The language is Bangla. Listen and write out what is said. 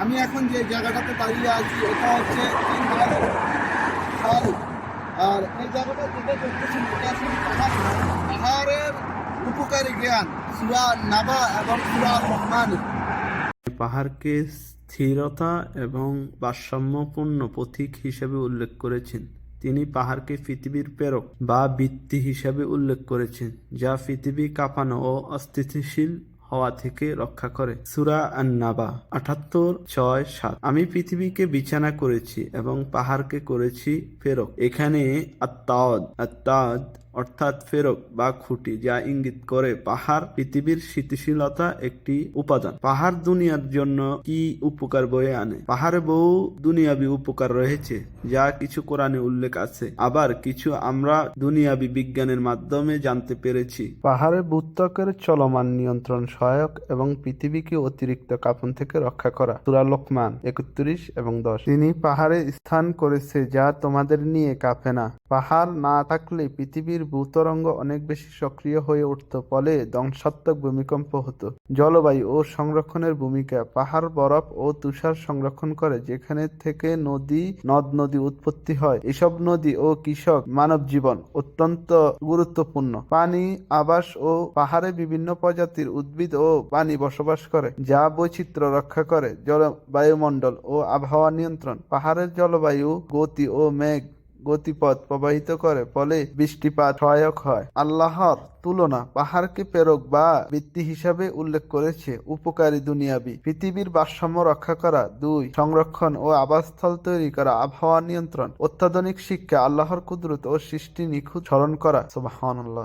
আমি এখন যে জায়গাটাতে দাঁড়িয়ে আছি এটা হচ্ছে আর এই জায়গাটা যেটা উপকারী জ্ঞান, সুরা নাবা এবং সুরা রহমান। পাহাড়কে স্থিরতা এবং ভারসাম্যপূর্ণ প্রতীক হিসেবে উল্লেখ করেছেন। তিনি পাহাড়কে পৃথিবীর প্রেরক বা বৃত্তি হিসেবে উল্লেখ করেছেন, যা পৃথিবী কাঁপানো ও অস্থিতিশীল হওয়া থেকে রক্ষা করে। সুরা আন্নাবা আঠাত্তর ছয়, সাত। আমি পৃথিবীকে বিছানা করেছি এবং পাহাড়কে করেছি ফেরক এখানে আত্মাদ আত্মাদ অর্থাৎ ফেরক বা খুঁটি, যা ইঙ্গিত করে পাহাড়, পৃথিবীর স্থিতিশীলতা একটি উপাদান। পাহাড় দুনিয়ার জন্য কি উপকার বয়ে আনে? পাহাড়ে বহু দুনিয়াবি উপকার রয়েছে, যা কিছু কোরআনে উল্লেখ আছে। আবার কিছু আমরা দুনিয়াবি বিজ্ঞানের মাধ্যমে জানতে পেরেছি। পাহাড়ে ভূত্বকের চলমান নিয়ন্ত্রণ সহায়ক এবং পৃথিবীকে অতিরিক্ত কাপন থেকে রক্ষা করা। সুরা লোকমান একত্রিশ এবং দশ। তিনি পাহাড়ে স্থান করেছে যা তোমাদের নিয়ে কাঁপে না। পাহাড় না থাকলে পৃথিবীর ভূতরঙ্গ অনেক বেশি সক্রিয় হয়ে উঠত, ফলে ধ্বংসাত্মক ভূমিকম্প হতো। জলবায়ু ও সংরক্ষণের ভূমিকা, পাহাড়, বরফ ও তুষার সংরক্ষণ করে, যেখানে থেকে নদী, নদ নদী উৎপত্তি হয়। এসব নদী ও কৃষক মানব জীবন অত্যন্ত গুরুত্বপূর্ণ। পানি, আবাস ও পাহাড়ে বিভিন্ন প্রজাতির উদ্ভিদ ও প্রাণী বসবাস করে, যা বৈচিত্র্য রক্ষা করে। জলবায়ুমণ্ডল ও আবহাওয়া নিয়ন্ত্রণ, পাহাড়ের জলবায়ু, গতি ও মেঘ গতিপথ প্রবাহিত করে, ফলে বৃষ্টিপাত সহায়ক হয়। আল্লাহর তুলনা পাহাড়কে প্রেরক বা বৃত্তি হিসাবে উল্লেখ করেছে উপকারী দুনিয়াবি। পৃথিবীর ভারসাম্য রক্ষা করা, দুই, সংরক্ষণ ও আবাসস্থল তৈরি করা, আবহাওয়া নিয়ন্ত্রণ, অত্যাধুনিক শিক্ষা, আল্লাহর কুদরত ও সৃষ্টি নিখুঁত স্মরণ করা। সুবহানাল্লাহ।